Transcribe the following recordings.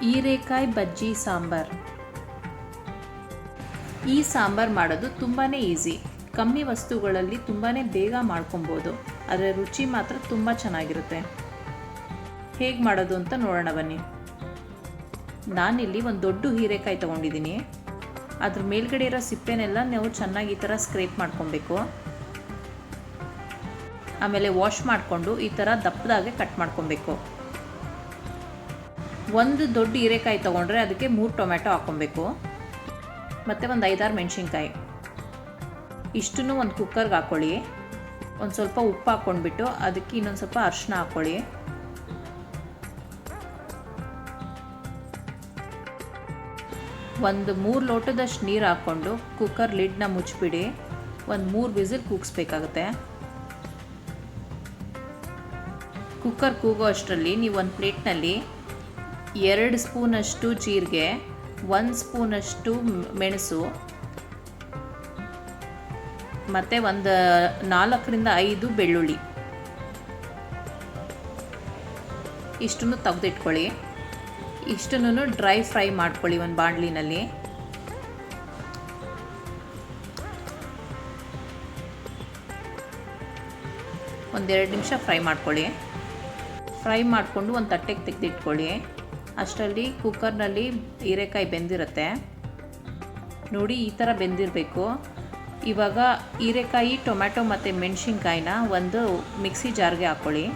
ಹೀರೆಕಾಯಿ ಬಜ್ಜಿ ಸಾಂಬಾರ್. ಈ ಸಾಂಬಾರ್ ಮಾಡೋದು ತುಂಬಾ ಈಸಿ. ಕಮ್ಮಿ ವಸ್ತುಗಳಲ್ಲಿ ತುಂಬಾ ಬೇಗ ಮಾಡ್ಕೊಬೋದು. ಅದರ ರುಚಿ ಮಾತ್ರ ತುಂಬ ಚೆನ್ನಾಗಿರುತ್ತೆ. ಹೇಗೆ ಮಾಡೋದು ಅಂತ ನೋಡೋಣ ಬನ್ನಿ. ನಾನಿಲ್ಲಿ ಒಂದು ದೊಡ್ಡ ಹೀರೆಕಾಯಿ ತೊಗೊಂಡಿದ್ದೀನಿ ಅದ್ರ ಮೇಲ್ಗಡೆ ಇರೋ ಸಿಪ್ಪೆನೆಲ್ಲ ನಾವು ಚೆನ್ನಾಗಿ ಈ ಥರ ಸ್ಕ್ರೇಪ್ ಮಾಡ್ಕೊಬೇಕು. ಆಮೇಲೆ ವಾಶ್ ಮಾಡಿಕೊಂಡು ಈ ಥರ ದಪ್ಪದಾಗೆ ಕಟ್ ಮಾಡ್ಕೊಬೇಕು. ಒಂದು ದೊಡ್ಡ ಹೀರೆಕಾಯಿ ತೊಗೊಂಡ್ರೆ ಅದಕ್ಕೆ ಮೂರು ಟೊಮೆಟೊ ಹಾಕ್ಕೊಬೇಕು. ಮತ್ತು ಒಂದು ಐದಾರು ಮೆಣಸಿನ್ಕಾಯಿ. ಇಷ್ಟನ್ನು ಒಂದು ಕುಕ್ಕರ್ಗೆ ಹಾಕ್ಕೊಳ್ಳಿ ಒಂದು ಸ್ವಲ್ಪ ಉಪ್ಪು ಹಾಕ್ಕೊಂಡ್ಬಿಟ್ಟು ಅದಕ್ಕೆ ಇನ್ನೊಂದು ಸ್ವಲ್ಪ ಅರಿಶಿನ ಹಾಕ್ಕೊಳ್ಳಿ. ಒಂದು ಮೂರು ಲೋಟದಷ್ಟು ನೀರು ಹಾಕ್ಕೊಂಡು ಕುಕ್ಕರ್ ಲಿಡ್ನ ಮುಚ್ಚಿಬಿಡಿ. ಒಂದು ಮೂರು ವಿಸಿಲ್ ಕೂಗಿಸ್ಬೇಕಾಗುತ್ತೆ. ಕುಕ್ಕರ್ ಕೂಗೋ ಅಷ್ಟರಲ್ಲಿ ನೀವು ಒಂದು ಪ್ಲೇಟ್ನಲ್ಲಿ ಎರಡು ಸ್ಪೂನಷ್ಟು ಜೀರಿಗೆ, ಒಂದು ಸ್ಪೂನಷ್ಟು ಮೆಣಸು, ಮತ್ತು ಒಂದು ನಾಲ್ಕರಿಂದ ಐದು ಬೆಳ್ಳುಳ್ಳಿ. ಇಷ್ಟನ್ನು ತೆಗೆದಿಟ್ಕೊಳ್ಳಿ. ಇಷ್ಟನ್ನು ಡ್ರೈ ಫ್ರೈ ಮಾಡ್ಕೊಳ್ಳಿ ಒಂದು ಬಾಣಲಿನಲ್ಲಿ. ಒಂದೆರಡು ನಿಮಿಷ ಫ್ರೈ ಮಾಡ್ಕೊಳ್ಳಿ. ಫ್ರೈ ಮಾಡಿಕೊಂಡು ಒಂದು ತಟ್ಟೆಗೆ ತೆಗೆದಿಟ್ಕೊಳ್ಳಿ. ಅಷ್ಟರಲ್ಲಿ ಕುಕ್ಕರ್ನಲ್ಲಿ ಹೀರೆಕಾಯಿ ಬೆಂದಿರುತ್ತೆ. ನೋಡಿ, ಈ ಥರ ಬೆಂದಿರಬೇಕು. ಇವಾಗ ಹೀರೆಕಾಯಿ, ಟೊಮ್ಯಾಟೊ ಮತ್ತು ಮೆಣಸಿನ್ಕಾಯಿನ ಒಂದು ಮಿಕ್ಸಿ ಜಾರ್ಗೆ ಹಾಕ್ಕೊಳ್ಳಿ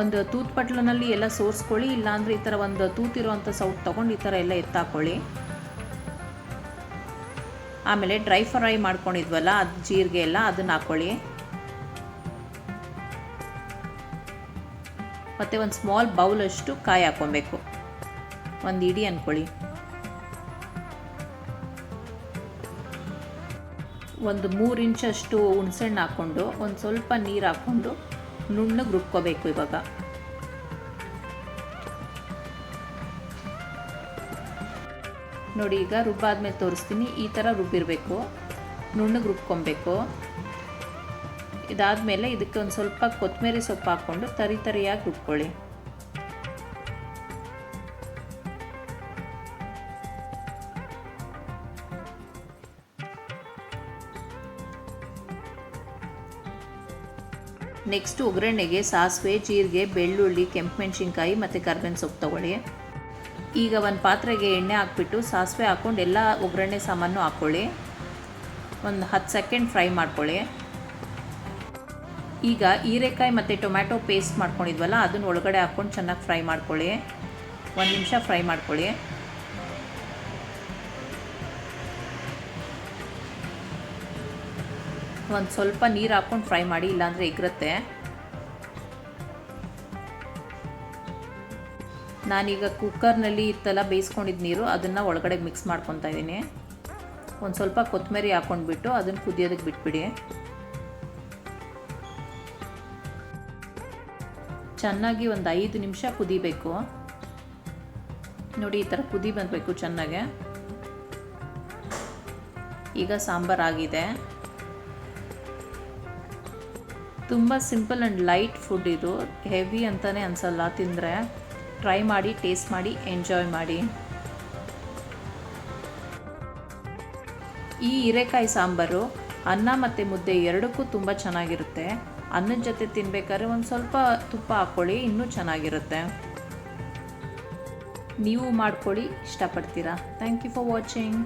ಒಂದು ತೂತ್ ಪಟ್ಲನಲ್ಲಿ ಎಲ್ಲ ಸೋರಿಸ್ಕೊಳ್ಳಿ, ಇಲ್ಲಾಂದರೆ ಈ ಥರ ಒಂದು ತೂತಿರುವಂಥ ಸೌಟ್ ತೊಗೊಂಡು ಈ ಥರ ಎಲ್ಲ ಎತ್ತಾಕೊಳ್ಳಿ. ಆಮೇಲೆ ಡ್ರೈ ಫ್ರೈ ಮಾಡ್ಕೊಂಡಿದ್ವಲ್ಲ, ಅದು ಜೀರಿಗೆ ಎಲ್ಲ ಅದನ್ನು ಹಾಕ್ಕೊಳ್ಳಿ ಮತ್ತು ಒಂದು ಸ್ಮಾಲ್ ಬೌಲಷ್ಟು ಕಾಯಿ ಹಾಕ್ಕೊಬೇಕು. ಒಂದು ಇಡಿ ಅಂದ್ಕೊಳ್ಳಿ ಒಂದು ಮೂರು ಇಂಚಷ್ಟು ಹುಣ್ಸೆಹಣ್ಣು ಹಾಕ್ಕೊಂಡು, ಒಂದು ಸ್ವಲ್ಪ ನೀರು ಹಾಕ್ಕೊಂಡು ನುಣ್ಣಗೆ ರುಬ್ಕೋಬೇಕು ಇವಾಗ. ನೋಡಿ, ಈಗ ರುಬ್ಬಾದ್ಮೇಲೆ ತೋರಿಸ್ತೀನಿ, ಈ ಥರ ರುಬ್ಬಿರಬೇಕು. ನುಣ್ಣಗೆ ರುಬ್ಕೊಬೇಕು. ಇದಾದಮೇಲೆ ಇದಕ್ಕೆ ಒಂದು ಸ್ವಲ್ಪ ಕೊತ್ತಂಬರಿ ಸೊಪ್ಪು ಹಾಕ್ಕೊಂಡು ತರಿ ತರಿಯಾಗಿ ರುಬ್ಕೊಳ್ಳಿ ನೆಕ್ಸ್ಟ್ ಒಗ್ಗರಣೆಗೆ ಸಾಸಿವೆ, ಜೀರಿಗೆ, ಬೆಳ್ಳುಳ್ಳಿ, ಕೆಂಪು ಮೆಣಸಿನ್ಕಾಯಿ ಮತ್ತು ಕರ್ಬೇವಿನ ಸೊಪ್ಪು ತೊಗೊಳ್ಳಿ. ಈಗ ಒಂದು ಪಾತ್ರೆಗೆ ಎಣ್ಣೆ ಹಾಕ್ಬಿಟ್ಟು ಸಾಸಿವೆ ಹಾಕ್ಕೊಂಡು ಎಲ್ಲ ಒಗ್ಗರಣೆ ಸಾಮಾನು ಹಾಕ್ಕೊಳ್ಳಿ. ಒಂದು ಹತ್ತು ಸೆಕೆಂಡ್ ಫ್ರೈ ಮಾಡ್ಕೊಳ್ಳಿ. ಈಗ ಹೀರೆಕಾಯಿ ಮತ್ತು ಟೊಮ್ಯಾಟೊ ಪೇಸ್ಟ್ ಮಾಡ್ಕೊಂಡಿದ್ವಲ್ಲ, ಅದನ್ನ ಒಳಗಡೆ ಹಾಕ್ಕೊಂಡು ಚೆನ್ನಾಗಿ ಫ್ರೈ ಮಾಡ್ಕೊಳ್ಳಿ. ಒಂದು ನಿಮಿಷ ಫ್ರೈ ಮಾಡ್ಕೊಳ್ಳಿ. ಒಂದು ಸ್ವಲ್ಪ ನೀರು ಹಾಕ್ಕೊಂಡು ಫ್ರೈ ಮಾಡಿ, ಇಲ್ಲಾಂದರೆ ಎಗ್ರುತ್ತೆ. ನಾನೀಗ ಕುಕ್ಕರ್ನಲ್ಲಿ ಇತ್ತಲ್ಲ ಬೇಯಿಸ್ಕೊಂಡಿದ್ದ ನೀರು, ಅದನ್ನು ಒಳಗಡೆ ಮಿಕ್ಸ್ ಮಾಡ್ಕೊತಾ ಇದ್ದೀನಿ ಒಂದು ಸ್ವಲ್ಪ ಕೊತ್ತಂಬರಿ ಹಾಕ್ಕೊಂಡ್ಬಿಟ್ಟು ಅದನ್ನು ಕುದಿಯೋದಕ್ಕೆ ಬಿಟ್ಬಿಡಿ. ಚೆನ್ನಾಗಿ ಒಂದು ಐದು ನಿಮಿಷ ಕುದಿಬೇಕು. ನೋಡಿ, ಈ ಥರ ಕುದಿ ಬಂದಬೇಕು ಚೆನ್ನಾಗೆ. ಈಗ ಸಾಂಬಾರು ಆಗಿದೆ. ತುಂಬ ಸಿಂಪಲ್ ಆ್ಯಂಡ್ ಲೈಟ್ ಫುಡ್ ಇದು. ಹೆವಿ ಅಂತಲೇ ಅನಿಸಲ್ಲ, ತಿಂದರೆ. ಟ್ರೈ ಮಾಡಿ, ಟೇಸ್ಟ್ ಮಾಡಿ, ಎಂಜಾಯ್ ಮಾಡಿ. ಈ ಹೀರೆಕಾಯಿ ಸಾಂಬಾರು ಅನ್ನ ಮತ್ತು ಮುದ್ದೆ ಎರಡಕ್ಕೂ ತುಂಬ ಚೆನ್ನಾಗಿರುತ್ತೆ. ಅನ್ನದ ಜೊತೆ ತಿನ್ಬೇಕಾದ್ರೆ ಒಂದು ಸ್ವಲ್ಪ ತುಪ್ಪ ಹಾಕ್ಕೊಳ್ಳಿ ಇನ್ನೂ ಚೆನ್ನಾಗಿರುತ್ತೆ ನೀವು ಮಾಡ್ಕೊಳ್ಳಿ, ಇಷ್ಟಪಡ್ತೀರಾ ಥ್ಯಾಂಕ್ ಯು ಫಾರ್ ವಾಚಿಂಗ್.